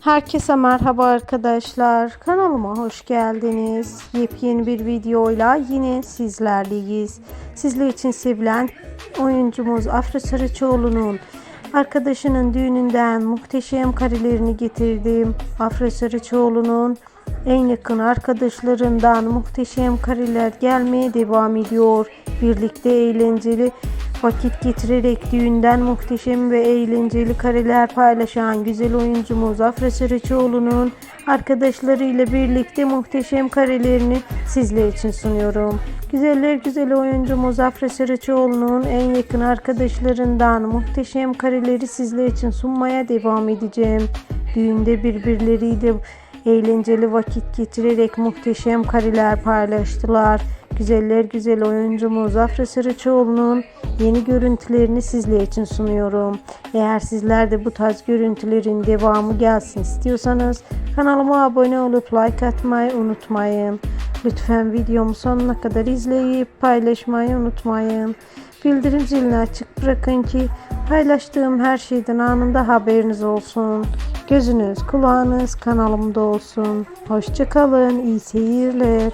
Herkese merhaba arkadaşlar. Kanalıma hoş geldiniz. Yepyeni bir videoyla yine sizlerleyiz. Sizler için sevilen oyuncumuz Afra Sarıçoğlu'nun arkadaşının düğününden muhteşem karelerini getirdim. Afra Sarıçoğlu'nun en yakın arkadaşlarından muhteşem kareler gelmeye devam ediyor. Birlikte eğlenceli vakit getirerek düğünden muhteşem ve eğlenceli kareler paylaşan güzel oyuncumuz Afra Sarıçoğlu'nun arkadaşlarıyla birlikte muhteşem karelerini sizler için sunuyorum. Güzeller güzeli oyuncumuz Afra Sarıçoğlu'nun en yakın arkadaşlarından muhteşem kareleri sizler için sunmaya devam edeceğim. Düğünde birbirleriyle eğlenceli vakit geçirerek muhteşem kareler paylaştılar. Güzeller güzel oyuncumuz Afra Sarıçoğlu'nun yeni görüntülerini sizler için sunuyorum. Eğer sizler de bu tarz görüntülerin devamı gelsin istiyorsanız kanalıma abone olup like atmayı unutmayın. Lütfen videomu sonuna kadar izleyip paylaşmayı unutmayın. Bildirim zilini açık bırakın ki paylaştığım her şeyden anında haberiniz olsun. Gözünüz kulağınız kanalımda olsun. Hoşçakalın, iyi seyirler.